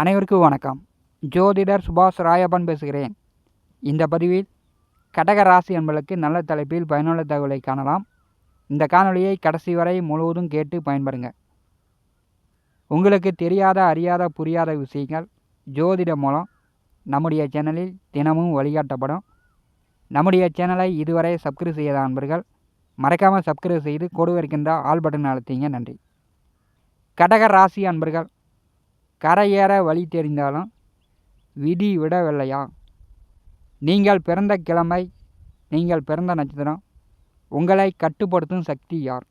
அனைவருக்கும் வணக்கம். ஜோதிடர் சுபாஷ் ராயப்பன் பேசுகிறேன். இந்த பதிவில் கடக ராசி என்பதற்கு நல்ல தலைப்பில் பயனுள்ள தகவலை காணலாம். இந்த காணொலியை கடைசி வரை முழுவதும் கேட்டு பயன்படுங்க உங்களுக்கு தெரியாத அறியாத புரியாத விஷயங்கள் ஜோதிடம் மூலம் நம்முடைய சேனலில் தினமும் வழிகாட்டப்படும். நம்முடைய சேனலை இதுவரை சப்ஸ்கிரைப் செய்யாத அன்பர்கள் மறக்காமல் சப்ஸ்கிரைப் செய்து கொடுவருக்கின்ற ஆல் பட்டன் அழுத்திங்க. நன்றி. கடக ராசி அன்பர்கள் கரையேற வழி தெரிந்தாலும் விதி விடவில்லையா? நீங்கள் பிறந்த கிழமை நீங்கள் பிறந்த நட்சத்திரம் உங்களை கட்டுப்படுத்தும் சக்தி யார்?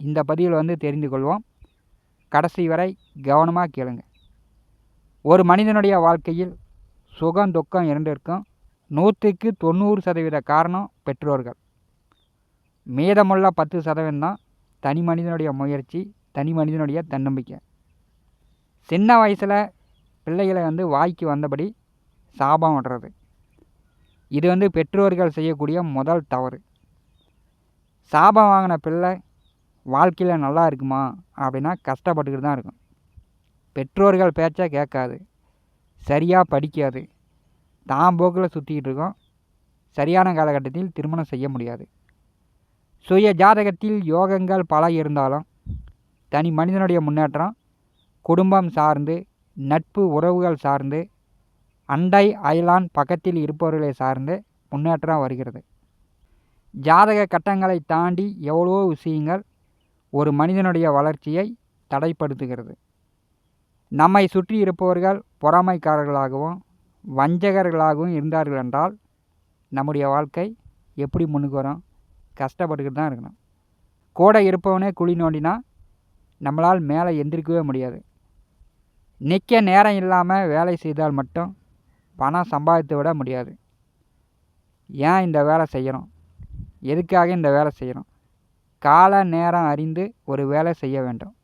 இந்த பதிவில் வந்து தெரிந்து கொள்வோம். கடைசி வரை கவனமாக கேளுங்க. ஒரு மனிதனுடைய வாழ்க்கையில் சுகம் துக்கம் இரண்டிற்கும் நூற்றுக்கு தொண்ணூறு சதவீத காரணம் பெற்றோர்கள். மீதமுள்ள பத்து சதவீதம் தான் தனி மனிதனுடைய முயற்சி தனி மனிதனுடைய தன்னம்பிக்கை. சின்ன வயசில் பிள்ளைகளை வந்து வாய்க்கு வந்தபடி சாபம் விடுறது இது வந்து பெற்றோர்கள் செய்யக்கூடிய முதல் தவறு. சாபம் வாங்கின பிள்ளை வாழ்க்கையில் நல்லா இருக்குமா அப்படின்னா கஷ்டப்பட்டுக்கிட்டு தான் இருக்கும். பெற்றோர்கள் பேச்சை கேட்காது. சரியாக படிக்காது. தான் போக்கில் சுற்றிக்கிட்டு இருக்கோம். சரியான காலகட்டத்தில் திருமணம் செய்ய முடியாது. சுய ஜாதகத்தில் யோகங்கள் பல இருந்தாலும் தனி மனிதனுடைய முன்னேற்றம் குடும்பம் சார்ந்து நட்பு உறவுகள் சார்ந்து அண்டை அயலான் பக்கத்தில் இருப்பவர்களை சார்ந்து முன்னேற்றம் வருகிறது. ஜாதக கட்டங்களை தாண்டி எவ்வளோ விஷயங்கள் ஒரு மனிதனுடைய வளர்ச்சியை தடைப்படுத்துகிறது. நம்மை சுற்றி இருப்பவர்கள் பொறாமைக்காரர்களாகவும் வஞ்சகர்களாகவும் இருந்தார்கள் என்றால் நம்முடைய வாழ்க்கை எப்படி முன்னுக்கு வரும்? கஷ்டப்பட்டுக்கிட்டு தான் இருக்கணும். கூட இருப்பவனே குழி நோண்டினா நம்மளால் மேலே எந்திரிக்கவே முடியாது. நிற்க நேரம் இல்லாமல் வேலை செய்தால் மட்டும் பணம் சம்பாதித்து விட முடியாது. ஏன் இந்த வேலை செய்கிறோம் எதுக்காக இந்த வேலை செய்கிறோம் கால நேரம் அறிந்து ஒரு வேலை செய்ய வேண்டும்.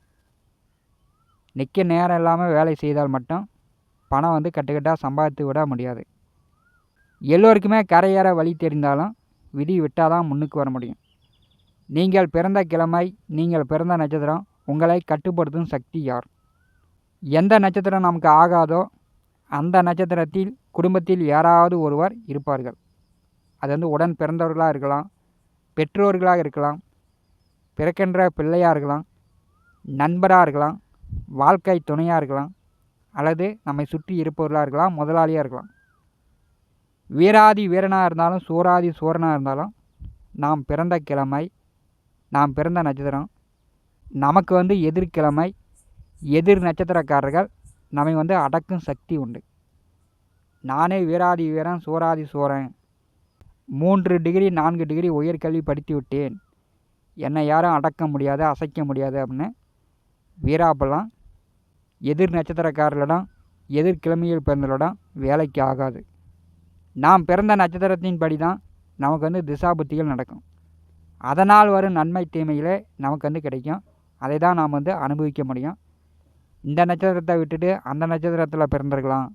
நிற்க நேரம் இல்லாமல் வேலை செய்தால் மட்டும் பணம் வந்து கட்டுக்கட்டாக சம்பாதித்து விட முடியாது. எல்லோருக்குமே கரையேற வழி தெரிந்தாலும் விதி விட்டால் தான் முன்னுக்கு வர முடியும். நீங்கள் பிறந்த கிழமை நீங்கள் பிறந்த நட்சத்திரம் உங்களை கட்டுப்படுத்தும் சக்தி யார்? எந்த நட்சத்திரம் நமக்கு ஆகாதோ அந்த நட்சத்திரத்தில் குடும்பத்தில் யாராவது ஒருவர் இருப்பார்கள். அது வந்து உடன் பிறந்தவர்களாக இருக்கலாம் பெற்றோர்களாக இருக்கலாம் பிறக்கின்ற பிள்ளையாக இருக்கலாம் நண்பராக இருக்கலாம் வாழ்க்கை துணையாக இருக்கலாம் அல்லது நம்மை சுற்றி இருப்பவர்களாக இருக்கலாம் முதலாளியாக இருக்கலாம். வீராதி வீரனாக இருந்தாலும் சூராதி சூரனாக இருந்தாலும் நாம் பிறந்த கிழமை நாம் பிறந்த நட்சத்திரம் நமக்கு வந்து எதிர்கிழமை எதிர் நட்சத்திரக்காரர்கள் நம்மை வந்து அடக்கும் சக்தி உண்டு. நானே வீராதி வீரன் சூராதி சூரன். மூன்று டிகிரி நான்கு டிகிரி உயர்கல்வி படித்து விட்டேன். என்னை யாரும் அடக்க முடியாது அசைக்க முடியாது அப்படின்னு வீராப்பெல்லாம் எதிர் நட்சத்திரக்காரர்களிடம் எதிர்கிழமையில் பிறந்தவர்களிடம் வேலைக்கு ஆகாது. நாம் பிறந்த நட்சத்திரத்தின் படி தான் நமக்கு வந்து திசாபுத்திகள் நடக்கும். அதனால் வரும் நன்மை தீமைகளே நமக்கு வந்து கிடைக்கும். அதை தான் நாம் வந்து அனுபவிக்க முடியும். இந்த நட்சத்திரத்தை விட்டுட்டு அந்த நட்சத்திரத்தில் பிறந்திருக்கலாம்.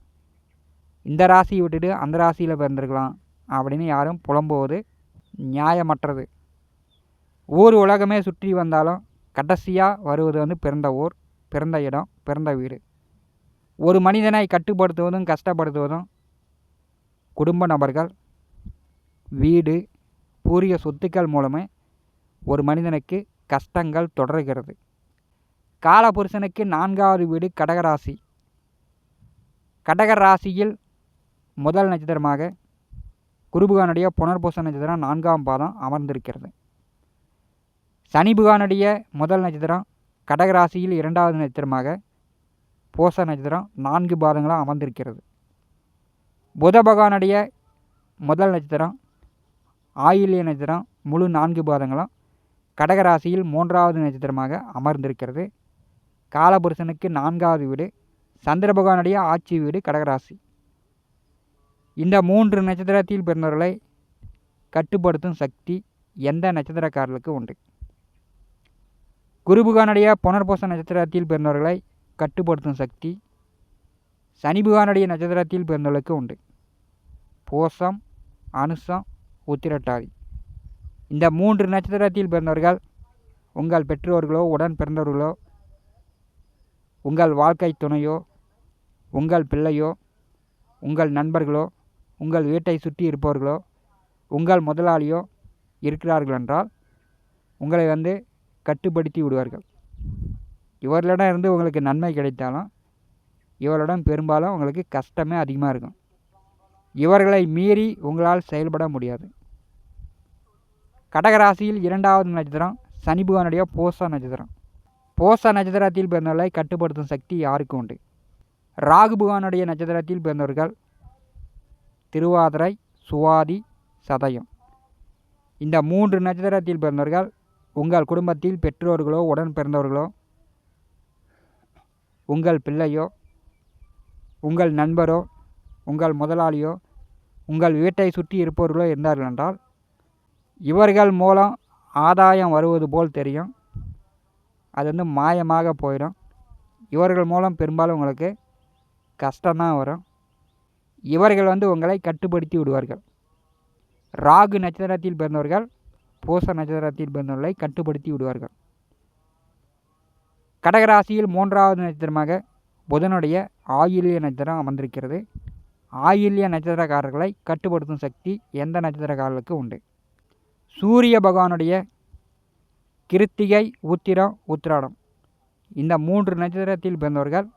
இந்த ராசியை விட்டுட்டு அந்த ராசியில் பிறந்திருக்கலாம். அப்படின்னு யாரும் புலம்புவது நியாயமற்றது. ஊர் உலகமே சுற்றி வந்தாலும் கடைசியாக வருவது வந்து பிறந்த ஊர் பிறந்த இடம் பிறந்த வீடு. ஒரு மனிதனை கட்டுப்படுத்துவதும் கஷ்டப்படுத்துவதும் குடும்ப நபர்கள் வீடு பூரிய சொத்துக்கள் மூலமே ஒரு மனிதனுக்கு கஷ்டங்கள் தொடர்கிறது. காலபுருஷனுக்கு நான்காவது வீடு கடகராசி. கடகராசியில் முதல் நட்சத்திரமாக குருபுகானுடைய புனர்பூச நட்சத்திரம் நான்காம் பாதம் அமர்ந்திருக்கிறது. சனிபுகானுடைய முதல் நட்சத்திரம் கடகராசியில் இரண்டாவது நட்சத்திரமாக பூச நட்சத்திரம் நான்கு பாதங்களாக அமர்ந்திருக்கிறது. புத பகவானுடைய முதல் நட்சத்திரம் ஆயில்ய நட்சத்திரம் முழு நான்கு பாதங்களும் கடகராசியில் மூன்றாவது நட்சத்திரமாக அமர்ந்திருக்கிறது. காலபுருஷனுக்கு நான்காவது வீடு சந்திர பகவானுடைய ஆட்சி வீடு கடகராசி. இந்த மூன்று நட்சத்திரத்தில் பிறந்தவர்களை கட்டுப்படுத்தும் சக்தி எந்த நட்சத்திரக்காரர்களுக்கு உண்டு? குரு பகவானுடைய புனர்பூச நட்சத்திரத்தில் பிறந்தவர்களை கட்டுப்படுத்தும் சக்தி சனி பகவானுடைய நட்சத்திரத்தில் பிறந்தவர்களுக்கு உண்டு. பூசம் அனுசம் உத்திரட்டாதி. இந்த மூன்று நட்சத்திரத்தில் பிறந்தவர்கள் உங்கள் பெற்றோர்களோ உடன் பிறந்தவர்களோ உங்கள் வாழ்க்கை துணையோ உங்கள் பிள்ளையோ உங்கள் நண்பர்களோ உங்கள் வீட்டை சுற்றி இருப்பவர்களோ உங்கள் முதலாளியோ இருக்கிறார்கள் என்றால் உங்களை வந்து கட்டுப்படுத்தி விடுவார்கள். இவர்களிடம் இருந்து உங்களுக்கு நன்மை கிடைத்தாலும் இவர்களிடம் பெரும்பாலும் உங்களுக்கு கஷ்டமே அதிகமாக இருக்கும். இவர்களை மீறி உங்களால் செயல்பட முடியாது. கடகராசியில் இரண்டாவது நட்சத்திரம் சனி பகவானுடைய போச நட்சத்திரம். போச நட்சத்திரத்தில் பிறந்தவர்களை கட்டுப்படுத்தும் சக்தி யாருக்கு உண்டு? ராகுபகவானுடைய நட்சத்திரத்தில் பிறந்தவர்கள் திருவாதிரை சுவாதி சதயம். இந்த மூன்று நட்சத்திரத்தில் பிறந்தவர்கள் உங்கள் குடும்பத்தில் பெற்றோர்களோ உடன் பிறந்தவர்களோ உங்கள் பிள்ளையோ உங்கள் நண்பரோ உங்கள் முதலாளியோ உங்கள் வீட்டை சுற்றி இருப்பவர்களோ இருந்தார்கள் என்றால் இவர்கள் மூலம் ஆதாயம் வருவது போல் தெரியும். அது வந்து மாயமாக போயிடும். இவர்கள் மூலம் பெரும்பாலும் உங்களுக்கு கஷ்டம்தான் வரும். இவர்கள் வந்து உங்களை கட்டுப்படுத்தி விடுவார்கள். ராகு நட்சத்திரத்தில் பிறந்தவர்கள் பூச நட்சத்திரத்தில் பிறந்தவர்களை கட்டுப்படுத்தி விடுவார்கள். கடகராசியில் மூன்றாவது நட்சத்திரமாக புதனுடைய ஆயுள்ய நட்சத்திரம் அமர்ந்திருக்கிறது. ஆயுள்ய நட்சத்திரக்காரர்களை கட்டுப்படுத்தும் சக்தி எந்த நட்சத்திரக்காரர்களுக்கு உண்டு? சூரிய பகவானுடைய கிருத்திகை உத்திரம் உத்திராடம். இந்த மூன்று நட்சத்திரத்தில் பிறந்தவர்கள்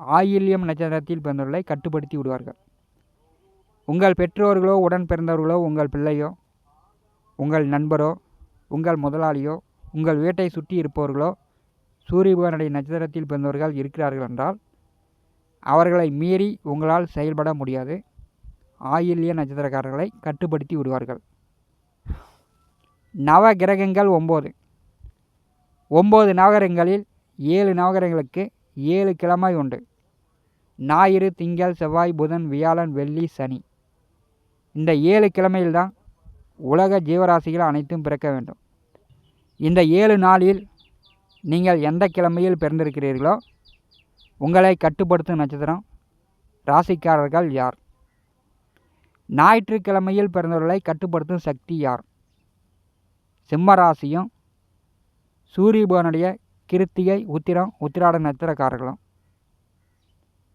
ஆயில்யம் நட்சத்திரத்தில் பிறந்தவர்களை கட்டுப்படுத்தி விடுவார்கள். உங்கள் பெற்றோர்களோ உடன் பிறந்தவர்களோ உங்கள் பிள்ளையோ உங்கள் நண்பரோ உங்கள் முதலாளியோ உங்கள் வீட்டை சுற்றி இருப்பவர்களோ சூரியபகனுடைய நட்சத்திரத்தில் பிறந்தவர்கள் இருக்கிறார்கள் என்றால் அவர்களை மீறி உங்களால் செயல்பட முடியாது. ஆயில்ய நட்சத்திரக்காரர்களை கட்டுப்படுத்தி விடுவார்கள். நவ கிரகங்கள் ஒம்பது. ஒம்பது நவகிரகங்களில் ஏழு நவகிரகங்களுக்கு ஏழு கிழமை உண்டு. ஞாயிறு திங்கள் செவ்வாய் புதன் வியாழன் வெள்ளி சனி. இந்த ஏழு கிழமையில்தான் உலக ஜீவராசிகள் அனைத்தும் பிறக்க வேண்டும். இந்த ஏழு நாளில் நீங்கள் எந்த கிழமையில் பிறந்திருக்கிறீர்களோ உங்களை கட்டுப்படுத்தும் நட்சத்திரம் ராசிக்காரர்கள் யார்? ஞாயிற்றுக்கிழமையில் பிறந்தவர்களை கட்டுப்படுத்தும் சக்தி யார்? சிம்ம ராசியும் சூரியபகவானுடைய கிருத்திகை உத்திரம் உத்திராட நட்சத்திரக்காரர்களும்.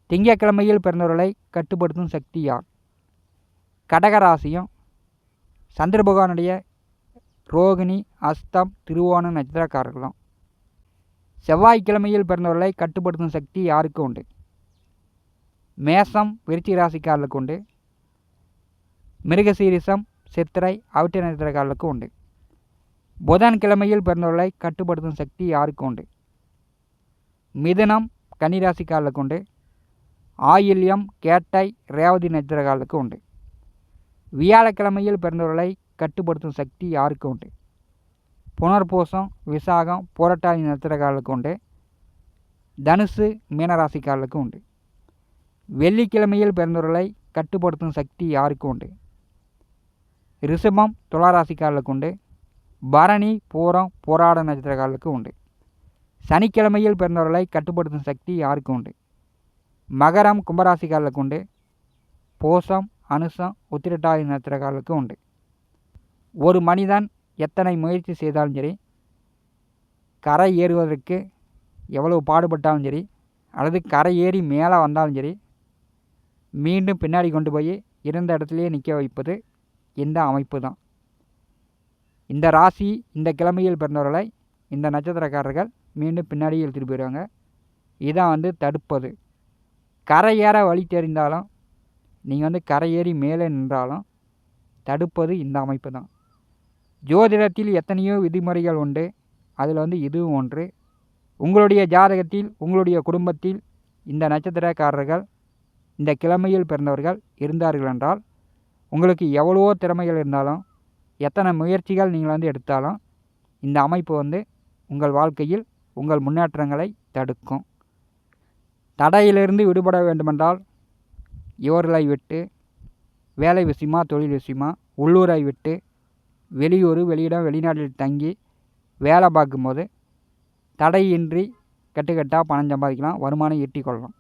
திங்கக்கிழமையில் பிறந்தவர்களை கட்டுப்படுத்தும் சக்தி யார் கடகராசியும் சந்திர பகவானுடைய ரோகிணி அஸ்தம் திருவோண நட்சத்திரக்காரர்களும். செவ்வாய்க்கிழமையில் பிறந்தவர்களை கட்டுப்படுத்தும் சக்தி யாருக்கு உண்டு? மேசம் விருச்சி ராசிக்காரர்களுக்கு உண்டு. மிருகசீரிசம் சித்திரை அவிட்ட நட்சத்திரக்காரர்களுக்கு உண்டு. புதன்கிழமையில் பிறந்தவர்களை கட்டுப்படுத்தும் சக்தி யாருக்கு உண்டு? மிதுனம் கன்னிராசிக்காரர்களுக்கு உண்டு. ஆயில்யம் கேட்டை ரேவதி நட்சத்திரக்காரர்களுக்கு உண்டு. வியாழக்கிழமையில் பிறந்தவர்களை கட்டுப்படுத்தும் சக்தி யாருக்கு உண்டு? புனர்பூசம் விசாகம் புரட்டாதி நட்சத்திரக்காரர்களுக்கு உண்டு. தனுசு மீனராசிக்காரர்களுக்கு உண்டு. வெள்ளிக்கிழமையில் பிறந்தவர்களை கட்டுப்படுத்தும் சக்தி யாருக்கு உண்டு? ரிஷபம் துளாராசிக்காரர்களுக்கு உண்டு. பரணி பூரம் போராட நட்சத்திரக்காரர்களுக்கு உண்டு. சனிக்கிழமையில் பிறந்தவர்களை கட்டுப்படுத்தும் சக்தி யாருக்கு உண்டு? மகரம் கும்பராசிக்காரர்களுக்கு உண்டு. போசம் அனுசம் உத்திரட்டாதி நட்சத்திரக்காரர்களுக்கு உண்டு. ஒரு மனிதன் எத்தனை முயற்சி செய்தாலும் சரி கரை ஏறுவதற்கு எவ்வளவு பாடுபட்டாலும் சரி அல்லது கரை ஏறி மேலே வந்தாலும் சரி மீண்டும் பின்னாடி கொண்டு போய் இருந்த இடத்துலையே நிற்க வைப்பது இந்த அமைப்பு தான். இந்த ராசி இந்த கிழமையில் பிறந்தவர்களை இந்த நட்சத்திரக்காரர்கள் மீண்டும் பின்னாடி இழுத்துட்டு போயிடுவாங்க இதான் வந்து தடுப்பது. கரை ஏற வழி தெரிந்தாலும் நீங்கள் வந்து கரை ஏறி மேலே நின்றாலும் தடுப்பது இந்த அமைப்பு தான். ஜோதிடத்தில் எத்தனையோ விதிமுறைகள் உண்டு. அதில் வந்து இதுவும் ஒன்று. உங்களுடைய ஜாதகத்தில் உங்களுடைய குடும்பத்தில் இந்த நட்சத்திரக்காரர்கள் இந்த கிழமையில் பிறந்தவர்கள் இருந்தார்கள் என்றால் உங்களுக்கு எவ்வளவோ திறமைகள் இருந்தாலும் எத்தனை முயற்சிகள் நீங்கள் வந்து எடுத்தாலும் இந்த அமைப்பு வந்து உங்கள் வாழ்க்கையில் உங்கள் முன்னேற்றங்களை தடுக்கும். தடையிலிருந்து விடுபட வேண்டுமென்றால் இவர்களை விட்டு வேலை விஷயமா தொழில் விஷயமா உள்ளூரை விட்டு வெளியூர் வெளியிடம் வெளிநாட்டில் தங்கி வேலை பார்க்கும்போது தடையின்றி கட்டுக்கட்டாக பணம் சம்பாதிக்கலாம் வருமானம் ஈட்டிக் கொள்ளலாம்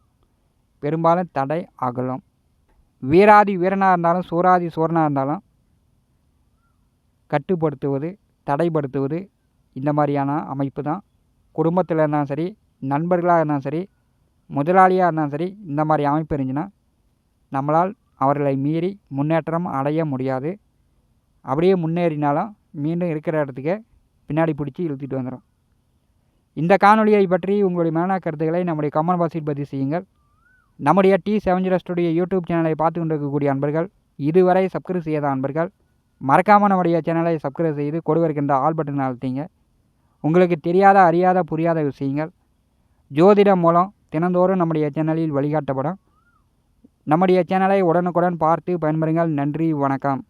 பெரும்பாலும் தடை அகலும். வீராதி வீரனாக இருந்தாலும் சூராதி சூரனாக இருந்தாலும் கட்டுப்படுத்துவது தடைப்படுத்துவது இந்த மாதிரியான அமைப்பு தான். குடும்பத்தில் இருந்தாலும் சரி நண்பர்களாக இருந்தாலும் சரி முதலாளியாக இருந்தாலும் சரி இந்த மாதிரி அமைப்பு இருந்துச்சுன்னா நம்மளால் அவர்களை மீறி முன்னேற்றம் அடைய முடியாது. அப்படியே முன்னேறினாலும் மீண்டும் இருக்கிற இடத்துக்கே பின்னாடி பிடிச்சி இழுத்துட்டு வந்துடும் இந்த காணொலியை பற்றி உங்களுடைய மேனா கருத்துக்களை நம்முடைய கமெண்ட் பாக்ஸில் பதிவு செய்யுங்கள். நம்முடைய T seven zero studio YouTube சேனலை பார்த்து கொண்டிருக்கக்கூடிய அன்பர்கள் இதுவரை சப்ஸ்கிரைப் செய்யாத அன்பர்கள் மறக்காமல் நம்முடைய சேனலை சப்ஸ்கிரைப் செய்து கொடுவருக்கின்ற ஆல் பட்டன் அழுத்திங்க. உங்களுக்கு தெரியாத அறியாத புரியாத விஷயங்கள் ஜோதிடம் மூலம் தினந்தோறும் நம்முடைய சேனலில் வழிகாட்டப்படும். நம்முடைய சேனலை உடனுக்குடன் பார்த்து பயன்பெறுங்கள். நன்றி வணக்கம்.